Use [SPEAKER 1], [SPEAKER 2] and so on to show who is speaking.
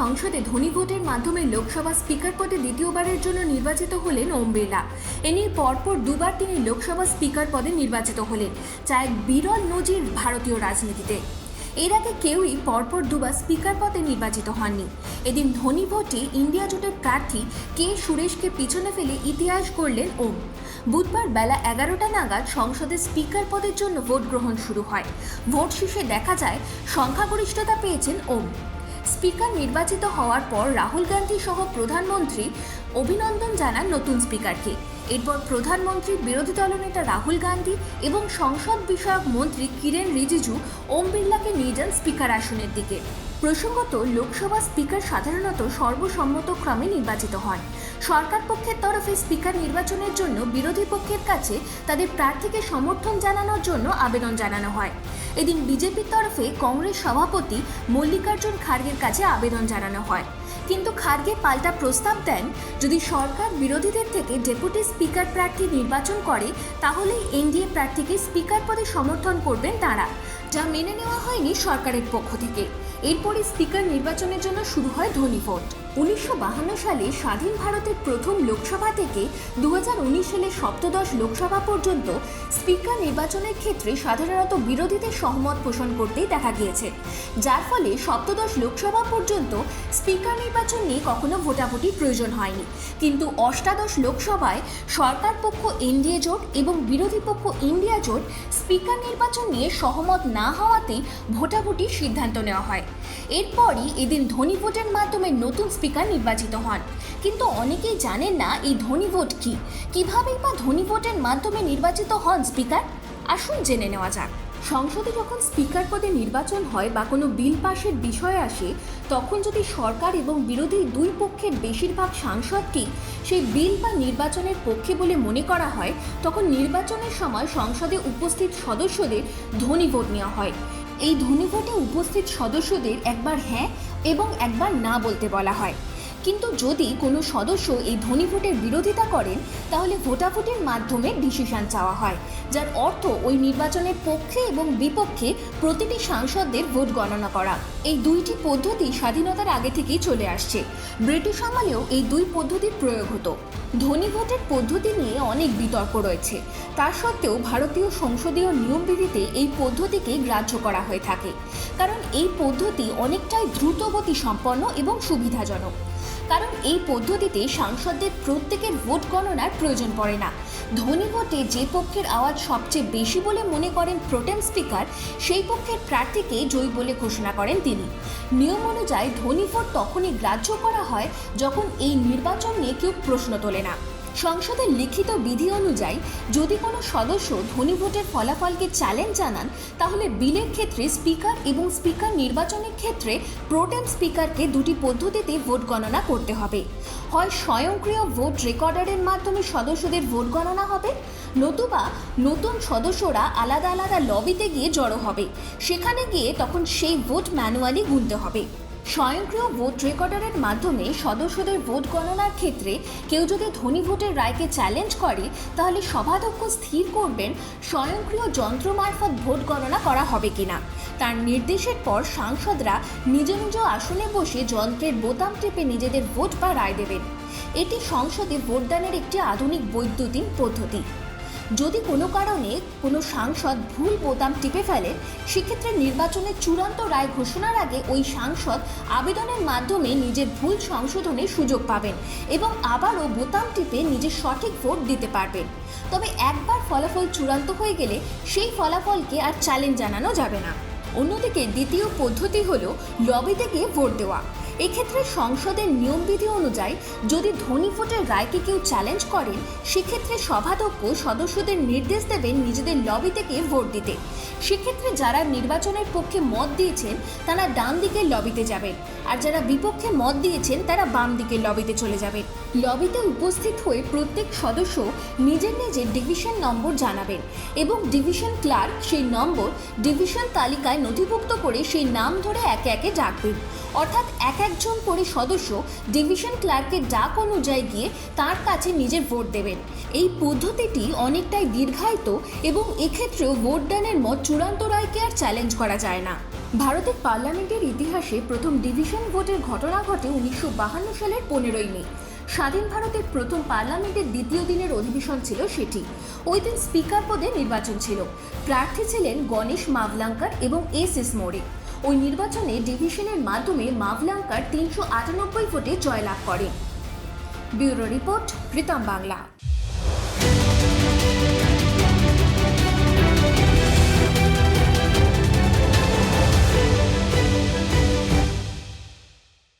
[SPEAKER 1] সংসদে ধনী ভোটের মাধ্যমে লোকসভা স্পিকার পদে দ্বিতীয়বারের জন্য নির্বাচিত হলেন ওম বিড়লা। এ নিয়ে পরপর দুবার তিনি লোকসভা স্পিকার পদে নির্বাচিত হলেন, যা এক বিরল নজির ভারতীয় রাজনীতিতে। এর আগে কেউই পরপর দুবার স্পিকার পদে নির্বাচিত হননি। এদিন ধনী ভোটে ইন্ডিয়া জোটের প্রার্থী কে সুরেশকে পিছনে ফেলে ইতিহাস করলেন ওম। বুধবার বেলা এগারোটা নাগাদ সংসদে স্পিকার পদের জন্য ভোট গ্রহণ শুরু হয়। ভোট শেষে দেখা যায়, সংখ্যাগরিষ্ঠতা পেয়েছেন ওম। স্পিকার নির্বাচিত হওয়ার পর রাহুল গান্ধী সহ প্রধানমন্ত্রী অভিনন্দন জানান নতুন স্পিকারকে। এরপর প্রধানমন্ত্রী বিরোধী দলনেতা রাহুল গান্ধী এবং সংসদ বিষয়ক মন্ত্রী কিরেন রিজিজু ওম বিড়লাকে নিয়ে যান স্পিকার আসনের দিকে। প্রসঙ্গত, লোকসভা স্পিকার সাধারণত সর্বসম্মতক্রমে নির্বাচিত হন। সরকার পক্ষের তরফে স্পিকার নির্বাচনের জন্য বিরোধী পক্ষের কাছে তাদের প্রার্থীকে সমর্থন জানানোর জন্য আবেদন জানানো হয়। এদিন বিজেপির তরফে কংগ্রেস সভাপতি মল্লিকার্জুন খার্গের কাছে আবেদন জানানো হয়। কিন্তু খার্গে পাল্টা প্রস্তাব দেন, যদি সরকার বিরোধীদের থেকে ডেপুটি স্পিকার প্রার্থী নির্বাচন করে তাহলেই এনডিএ প্রার্থীকে স্পিকার পদে সমর্থন করবেন তারা, যা মেনে নেওয়া হয়নি সরকারের পক্ষ থেকে। এরপরই স্পিকার নির্বাচনের জন্য শুরু হয় ধ্বনি ভোট। উনিশশো সালে স্বাধীন ভারতের প্রথম লোকসভা থেকে দু সালের সপ্তদশ লোকসভা পর্যন্ত স্পিকার নির্বাচনের ক্ষেত্রে সাধারণত বিরোধীদের সহমত পোষণ করতেই দেখা গিয়েছে। যার ফলে সপ্তদশ লোকসভা পর্যন্ত স্পিকার নির্বাচন নিয়ে কখনো ভোটাভুটির প্রয়োজন হয়নি। কিন্তু অষ্টাদশ লোকসভায় সরকার পক্ষ এনডিএ জোট এবং বিরোধী পক্ষ ইন্ডিয়া জোট স্পিকার নির্বাচন নিয়ে সহমত না হওয়াতেই ভোটাভুটির সিদ্ধান্ত নেওয়া হয়। এরপরই এদিন ধনী ভোটের মাধ্যমে নতুন স্পিকার নির্বাচিত হন। কিন্তু অনেকেই জানেন না এই ধ্বনি ভোট কি। কিভাবেই বা ধ্বনি ভোটের মাধ্যমে নির্বাচিত হন স্পিকার? আসুন জেনে নেওয়া যাক। সংসদে যখন স্পিকার পদে নির্বাচন হয় বা কোনো বিল পাশের বিষয় আসে, তখন যদি সরকার এবং বিরোধী দুই পক্ষের বেশিরভাগ সাংসদকেই সেই বিল বা নির্বাচনের পক্ষে বলে মনে করা হয়, তখন নির্বাচনের সময় সংসদে উপস্থিত সদস্যদের ধনী ভোট নেওয়া হয়। এই ধ্বনি ভোটে উপস্থিত সদস্যদের একবার হ্যাঁ এবং একবার না বলতে বলা হয়। কিন্তু যদি কোনো সদস্য এই ধ্বনি ভোটের বিরোধিতা করেন, তাহলে ভোটাভুটির মাধ্যমে ডিসিশন চাওয়া হয়, যার অর্থ ওই নির্বাচনের পক্ষে এবং বিপক্ষে প্রতিটি সাংসদদের ভোট গণনা করা। এই দুইটি পদ্ধতি স্বাধীনতার আগে থেকেই চলে আসছে। ব্রিটিশ আমলেও এই দুই পদ্ধতির প্রয়োগ হতো। ধ্বনি ভোটের পদ্ধতি নিয়ে অনেক বিতর্ক রয়েছে। তা সত্ত্বেও ভারতীয় সংসদীয় নিয়মবিধিতে এই পদ্ধতিকে গ্রাহ্য করা হয়ে থাকে। কারণ এই পদ্ধতি অনেকটাই দ্রুতগতি সম্পন্ন এবং সুবিধাজনক। কারণ এই পদ্ধতিতে সাংসদদের প্রত্যেকের ভোট গণনার প্রয়োজন পড়ে না। ধনী ভোটে যে পক্ষের আওয়াজ সবচেয়ে বেশি বলে মনে করেন প্রোটেম স্পিকার, সেই পক্ষের প্রার্থীকে জয়ী বলে ঘোষণা করেন তিনি। নিয়ম অনুযায়ী ধনী ভোট তখনই গ্রাহ্য করা হয় যখন এই নির্বাচন নিয়ে কেউ প্রশ্ন তোলে না। সংসদের লিখিত বিধি অনুযায়ী যদি কোনো সদস্য ধনী ভোটের ফলাফলকে চ্যালেঞ্জ জানান, তাহলে বিলের ক্ষেত্রে স্পিকার এবং স্পিকার নির্বাচনের ক্ষেত্রে প্রোটেম স্পিকারকে দুটি পদ্ধতিতে ভোট গণনা করতে হবে। হয় স্বয়ংক্রিয় ভোট রেকর্ডারের মাধ্যমে সদস্যদের ভোট গণনা হবে, নতুবা নতুন সদস্যরা আলাদা আলাদা লবিতে গিয়ে জড়ো হবে। সেখানে গিয়ে তখন সেই ভোট ম্যানুয়ালি গুনতে হবে। স্বয়ংক্রিয় ভোট রেকর্ডারের মাধ্যমে সদস্যদের ভোট গণনার ক্ষেত্রে কেউ যদি ধনী ভোটের রায়কে চ্যালেঞ্জ করে, তাহলে সভাধ্যক্ষ স্থির করবেন স্বয়ংক্রিয় যন্ত্র মারফত ভোট গণনা করা হবে কিনা। তার নির্দেশের পর সাংসদরা নিজ নিজ আসনে বসে যন্ত্রের বোতাম টেপে নিজেদের ভোট বা রায় দেবেন। এটি সংসদে ভোটদানের একটি আধুনিক বৈদ্যুতিন পদ্ধতি। যদি কোনো কারণে কোনো সাংসদ ভুল বোতাম টিপে ফেলেন সেক্ষেত্রে নির্বাচনের চূড়ান্ত রায় ঘোষণার আগে ওই সাংসদ আবেদনের মাধ্যমে নিজের ভুল সংশোধনের সুযোগ পাবেন এবং আবারও বোতাম টিপে নিজের সঠিক ভোট দিতে পারবেন। তবে একবার ফলাফল চূড়ান্ত হয়ে গেলে সেই ফলাফলকে আর চ্যালেঞ্জ জানানো যাবে না। অন্যদিকে দ্বিতীয় পদ্ধতি হল লবিতে গিয়ে ভোট দেওয়া। এক্ষেত্রে সংসদের নিয়মবিধি অনুযায়ী যদি ধ্বনি ভোটের রায়কে কেউ চ্যালেঞ্জ করেন, সেক্ষেত্রে সভাধ্যক্ষ সদস্যদের নির্দেশ দেবেন নিজেদের লবি থেকে ভোট দিতে। সেক্ষেত্রে যারা নির্বাচনের পক্ষে মত দিয়েছেন, তারা ডান দিকের লবিতে যাবেন। আর যারা বিপক্ষে মত দিয়েছেন, তারা বাম দিকের লবিতে চলে যাবেন। লবিতে উপস্থিত হয়ে প্রত্যেক সদস্য নিজের নিজের ডিভিশন নম্বর জানাবেন এবং ডিভিশন ক্লার্ক সেই নম্বর ডিভিশন তালিকায় নথিভুক্ত করে সেই নাম ধরে একে একে ডাকবেন। অর্থাৎ এক এক একজন করে সদস্য ডিভিশন ক্লার্কের ডাক অনুযায়ী গিয়ে তার কাছে নিজের ভোট দেবেন। এই পদ্ধতিটি অনেকটাই দীর্ঘায়িত এবং এক্ষেত্রেও ভোটদানের মত চূড়ান্ত রায়কে আর চ্যালেঞ্জ করা যায় না। ভারতের পার্লামেন্টের ইতিহাসে প্রথম ডিভিশন ভোটের ঘটনা ঘটে উনিশশো বাহান্ন সালের পনেরোই মে। স্বাধীন ভারতের প্রথম পার্লামেন্টের দ্বিতীয় দিনের অধিবেশন ছিল সেটি। ওই দিন স্পিকার পদে নির্বাচন ছিল। প্রার্থী ছিলেন গণেশ মাভলাঙ্কার এবং এস এস মোরে ওই নির্বাচনে ডিভিশনের মাধ্যমে মাভলাঙ্কার তিনশো আটানব্বই ভোটে জয়লাভ করে। Bureau report Pritam Bangla.